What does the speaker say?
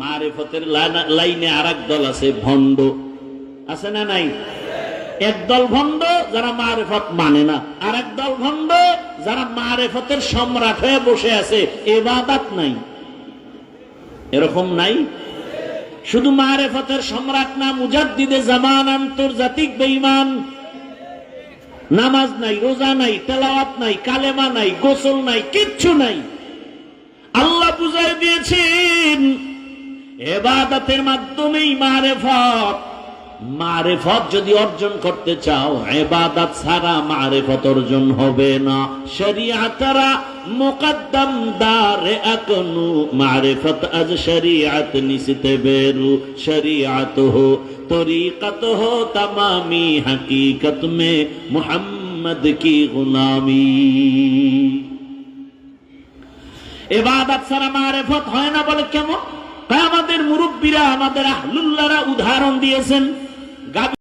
মারেফতের লাইনে আর দল আছে, ভণ্ড। আছে না নাই? ভণ্ড, যারা মারেফত মানে না। আর দল ভণ্ড, যারা মারেফতের সম্রাট হয়ে বসে আছে। এবাদাত নাই। এরকম নাই? শুধু মারেফতের সম্রাট না, মুজাদ্দিদে জামান, আন্তর্জাতিক বেঈমান। নামাজ নাই, রোজা নাই, তেলাওয়াত নাই, কালেমা নাই, গোসল নাই, কিচ্ছু নাই। আল্লাহ বুঝাই দিন এবাদতের মাধ্যমেই মারেফত। মারেফত যদি অর্জন করতে চাও, এবাদত ছাড়া মারেফত অর্জন হবে না। শরিয়া তারা মোকাদ্দম দারে মারে মারেফত আজ শরিয়াত নিশিতে বেরু। শরিয়াত হো, তরিকত হো তমামি, হকীকত মে মোহাম্মদ কি গুলামী। এবাদত ছাড়া মারেফত হয় না বলে কেমন? তাই আমাদের মুরব্বীরা আমাদের আহলুল্লাহরা উদাহরণ দিয়েছেন।